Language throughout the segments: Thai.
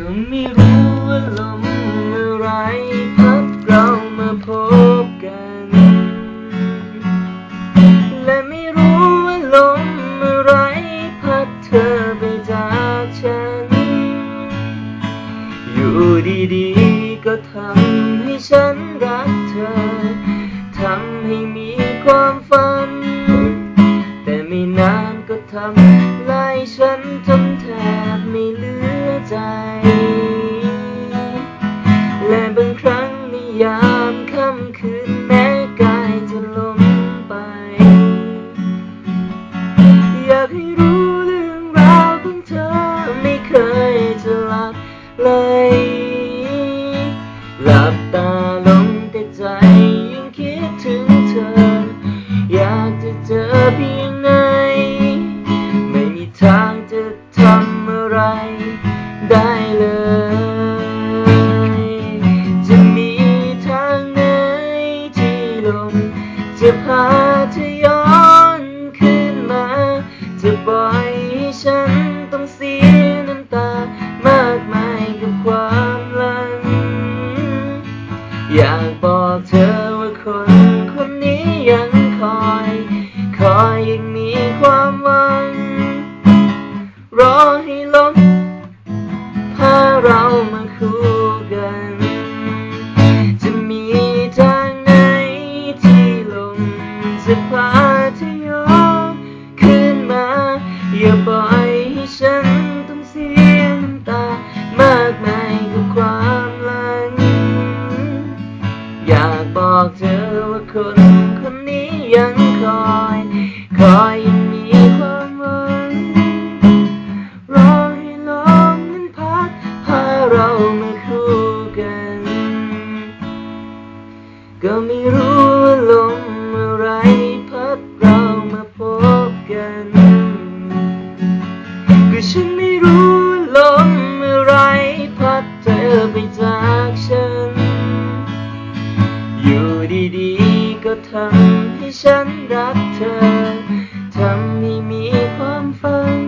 ก็ไม่รู้ว่าลมอะไรพัดเรามาพบกัน และไม่รู้ว่าลมอะไรพัดเธอไปจากฉัน อยู่ดีๆก็ทำให้ฉันรักเธอ ทำให้มีความฝัน แต่ไม่นานก็ทำไล่ฉันจนแทบไม่เหลือใจ ลม จะพาเธอย้อนขึ้นมา จะปล่อยให้ฉันต้องเสียน้ำตามากมายกับความหลัง อยากบอกเธอ จะพาเธอย้อนขึ้นมา อย่าปล่อยให้ฉันต้องเสียน้ำตามากมายกับความหลัง อยากบอกเธอว่าคนคนนี้ยังคอย คอยยังมีความหวังรอให้ลมนั้นพัดพาเรามาคู่กัน ก็ไม่รู้ ก็ทำให้ฉันรักเธอ ทำให้มีความฝัน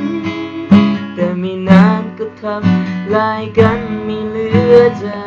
แต่ไม่นานก็ทำลายกันไม่เหลือ